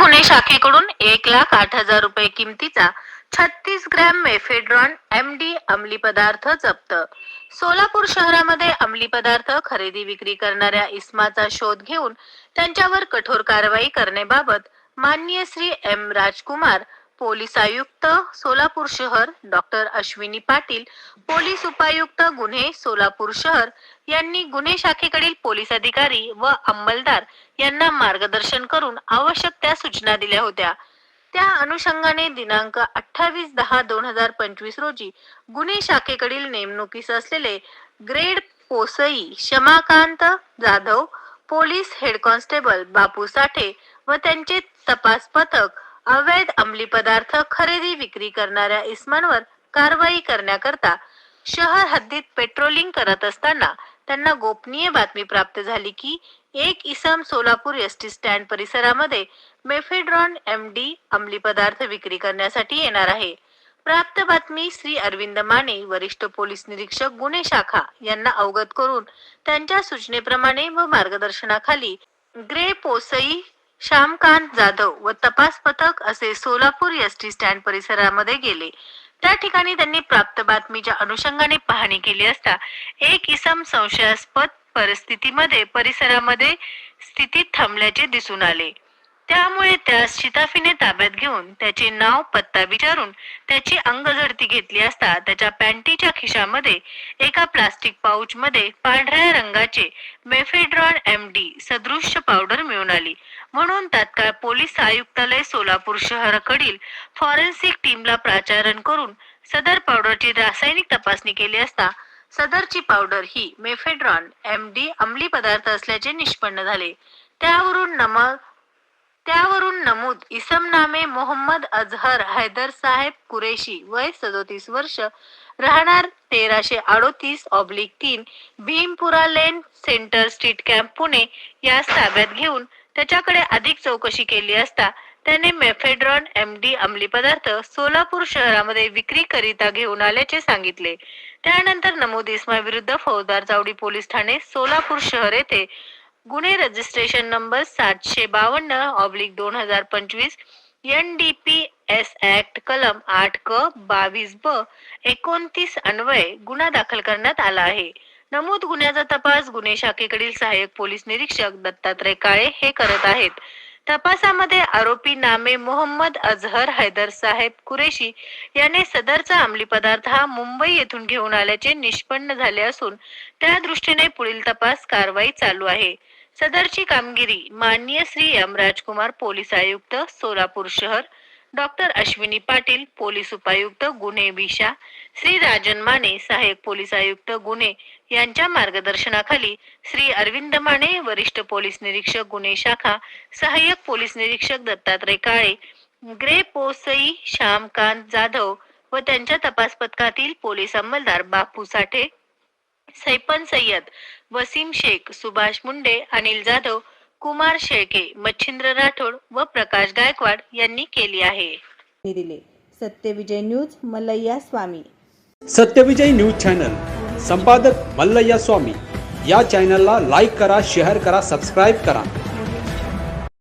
शाखेकडून एक लाख आठ हजार रुपये किमतीचा छत्तीस ग्रॅम मेफेड्रॉन एम डी अंमली पदार्थ जप्त. सोलापूर शहरामध्ये अंमली पदार्थ खरेदी विक्री करणाऱ्या इस्माचा शोध घेऊन त्यांच्यावर कठोर कारवाई करण्याबाबत माननीय श्री एम राजकुमार पोलीस आयुक्त सोलापूर शहर डॉक्टर अश्विनी पाटील पोलीस उपायुक्त गुन्हे सोलापूर शहर यांनी गुन्हे शाखेकडील पोलीस अधिकारी व अंमलदार यांना मार्गदर्शन करून आवश्यक त्या सूचना दिल्या होत्या. त्या अनुषंगाने दिनांक अठ्ठावीस दहा दोन हजार पंचवीस रोजी गुन्हे शाखेकडील नेमणुकीस असलेले ग्रेड पोसई Kshamakant Jadhav police head constable Bapu Sathe व त्यांचे तपास पथक अवैध अंमली पदार्थ खरेदी विक्री करणाऱ्या इस्मांवर कारवाई करण्याकरता शहर हद्दीत पेट्रोलिंग करत असताना त्यांना गोपनीय बातमी प्राप्त झाली की एक इसम सोलापूर एस टी स्टँड परिसरामध्ये मेफेड्रॉन एम डी अंमली पदार्थ विक्री करण्यासाठी येणार आहे. प्राप्त बातमी श्री अरविंद माने वरिष्ठ पोलीस निरीक्षक गुन्हे शाखा यांना अवगत करून त्यांच्या सूचनेप्रमाणे व मार्गदर्शनाखाली ग्रे पोसई श्यामकांत जाधव व तपास पथक असे सोलापूर एस टी स्टँड परिसरामध्ये गेले. त्या ठिकाणी त्यांनी प्राप्त बातमीच्या अनुषंगाने पाहणी केली असता एक इसम संशयास्पद परिस्थितीमध्ये परिसरामध्ये स्थितीत थांबल्याचे दिसून आले. त्यामुळे त्यास शिताफीने ताब्यात घेऊन त्याचे नाव पत्ता विचारून त्याची अंगझडती घेतली असता त्याच्या पॅन्टीच्या खिशामध्ये एका प्लास्टिक पाऊच मध्ये पांढऱ्या रंगाचे मेफेड्रॉन एम डी सदृश्य पावडर मिळून आली. म्हणून तात्काळ पोलीस आयुक्तालय सोलापूर शहराकडील फॉरेन्सिक टीमला प्राचारण करून सदर पावडरची रासायनिक तपासणी केली असता सदरची पावडर ही मेफेड्रॉन एम डी अंमली पदार्थ असल्याचे निष्पन्न झाले. त्यावरून नमक त्यावरून नमूद इसम नामे मोहम्मद अजहर हैदर साहेब कुरेशी वय सदोतीस वर्ष राहणार तेराशे अडोतीस ऑब्लिक तीन Bhimpura lane centre street camp Pune. यास ताब्यात घेऊन त्याच्याकडे अधिक चौकशी केली असता त्याने मेफेड्रॉन एम डी अंमली पदार्थ सोलापूर शहरामध्ये विक्री करिता घेऊन आल्याचे सांगितले. त्यानंतर नमूद इस्मा विरुद्ध फौजदार चावडी पोलीस ठाणे सोलापूर शहर येथे गुन्हे रजिस्ट्रेशन नंबर सातशे बावन्न ऑब्लिक दोन हजार पंचवीस N D P S act कलम आठ क बावीस ब एकोणतीस अन्वय गुन्हा दाखल करण्यात आला आहे. नमूद गुन्ह्याचा तपास गुन्हे शाखेकडील सहाय्यक पोलीस निरीक्षक दत्तात्रय काळे हे करत आहेत. तपासामध्ये आरोपी नामे मोहम्मद अजहर हैदर साहेब कुरेशी याने सदरचा अंमली पदार्थ हा मुंबई येथून घेऊन आल्याचे निष्पन्न झाले असून त्या दृष्टीने पुढील तपास कारवाई चालू आहे. सदरची कामगिरी माननीय श्री यमराजकुमार पोलीस आयुक्त सोलापूर शहर डॉक्टर अश्विनी पाटील पोलीस उपायुक्त गुन्हे विशा श्री राजन माने सहाय्यक पोलीस आयुक्त गुन्हे यांच्या मार्गदर्शनाखाली श्री अरविंद माने वरिष्ठ पोलीस निरीक्षक गुन्हे शाखा सहाय्यक पोलीस निरीक्षक दत्तात्रय काळे ग्रे पोसई श्यामकांत जाधव व त्यांच्या तपास पथकातील पोलीस अंमलदार बापू साठे सैपन सय्यद वसीम शेख सुभाष मुंडे अनिल जाधव कुमार शेळके मच्छिंद्र राठोड व प्रकाश गायकवाड यांनी केली आहे. दिले. Satyavijay news Malaiya Swami. Satyavijay news channel. संपादक मल्लय्या स्वामी. या चॅनलला लाईक करा शेअर करा सबस्क्राईब करा.